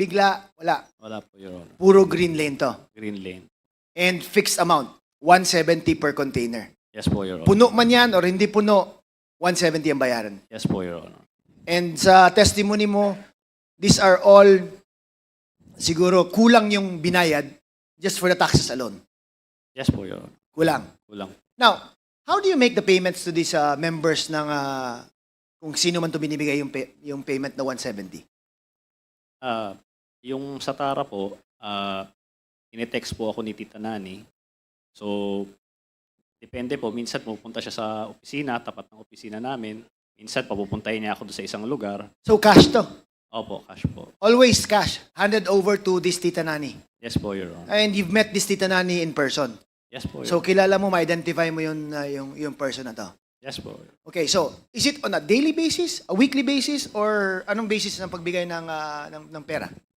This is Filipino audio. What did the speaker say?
Bigla, wala. Wala po, Your Honor. Puro green lane to. Green lane. And fixed amount, 170 per container. Yes po, Your Honor. Puno man yan or hindi puno, 170 ang bayaran. Yes po, Your Honor. And sa testimony mo, these are all siguro kulang yung binayad just for the taxes alone. Yes po, Your Honor. Kulang. Kulang. Now, how do you make the payments to these uh, members ng uh, kung sino man to binibigay yung, pay- yung payment na 170? Ah, yung sa Tara po, ah, inetext po ako ni Tita Nani. So, depende po. Minsan pupunta siya sa opisina, tapat ng opisina namin. Minsan papupuntahin niya ako doon sa isang lugar. So cash to. Opo, cash po. Always cash. Handed over to this Tita Nani. Yes po, Your Honor. And you've met this Tita Nani in person. Yes po, Your So kilala mo, ma-identify mo yung, uh, yung, yung person na to. Yes po. Okay, so is it on a daily basis, a weekly basis, or anong basis ng pagbigay ng, uh, ng, ng pera?